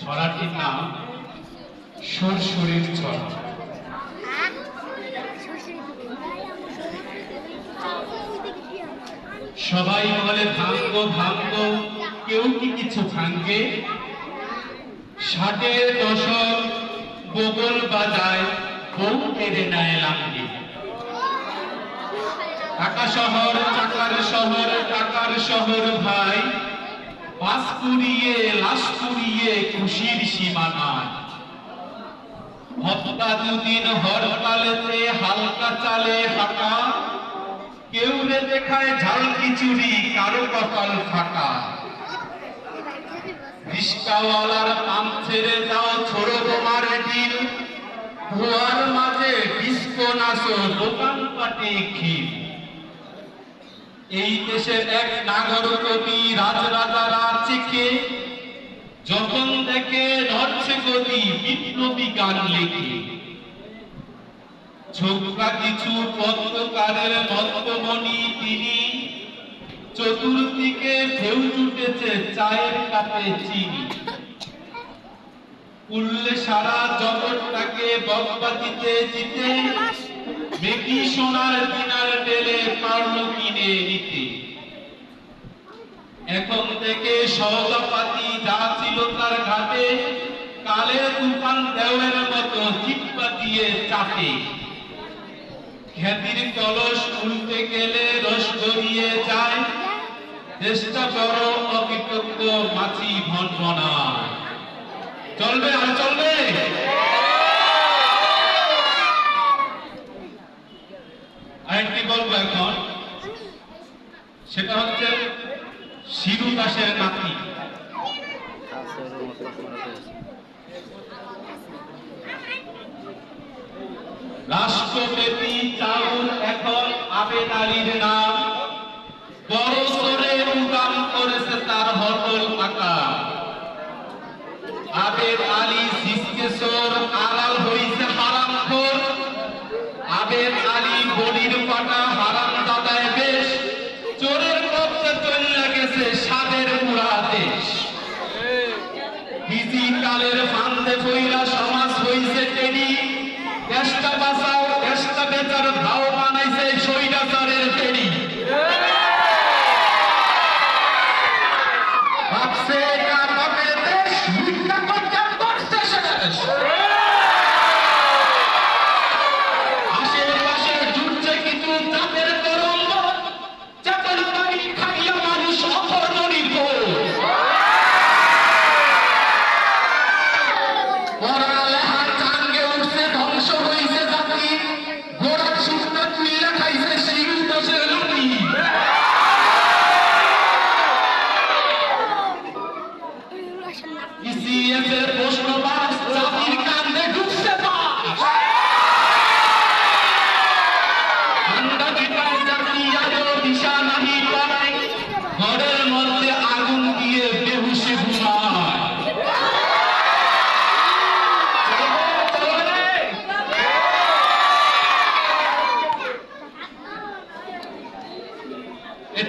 ছড়াটির নাম সুরসুরির ছড়া। সবাই বলে, ভাঙ্গ ভাঙ্গ, কেউ কি কিছু ভাঙ্গে? ষাটের দশক বগল বাজায় বউ কেড়ে নেয় লাঙ্গে। টাকা শহর চাকার শহর টাকার শহর ভাই। বাস পুড়িয়ে, লাশ পুড়িয়ে খুশির সীমানায়। হপ্তা দুদিন হরতালেতে হালকা চালে হাঁটা কেউ রে দেখায় ঝাল খিচুড়ি, কারও কপাল ফাঁকা। রিস্কাওয়ালার পাম ছেড়ে দাও ছোড়ো তোমার ডিল ধোয়ার মাঝে ডিস্কো নাচো দোকান পাটে ক্ষীর। এই দেশের এক রাজরাজারা যখন নড়ছে গদি বিপ্লবী গান লেখে। ছোকরা কিছু পত্রকারের তিনি, চতুর্দিকে ঢেউ উঠেছে চায়ের কাপে চিনি। উল্লে সারা জগৎটাকে বকবাজিতে জিতে মেকি সোনার দিনার টেলে পারল কিনে নিতে। এখন থেকে সহজাপাতি যা ছিল তার ঘাটে, কালের তুফান দেওয়ের মতো চিপ্পা দিয়ে চাটে। খ্যাতির কলস উল্টে গেলে রস গড়িয়ে যায়। দেশটা বড় অকৃতজ্ঞ মাছি ভনভনায়। চলবে, আর চলবে? এখন সেটা হচ্ছে শিরু দাসের নাতি। রাষ্ট্রপতি চাউল এখন আবেদারির নাম কালের ফান্দে বইরা সমাজ হইছে টেরি দেশটা বাঁচাও দেশটা বেচার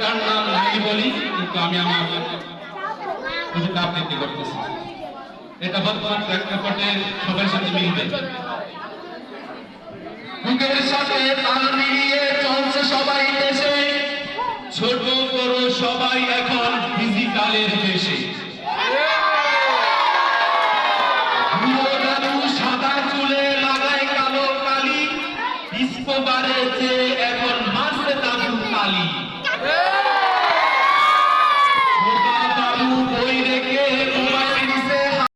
এটার নাম নাই বলি, কিন্তু আমি আমার কিছুটা আবৃত্তি করতেছি। এটা বর্তমান প্রেক্ষাপটে সবার সাথে মিলবে। বুকের সাথে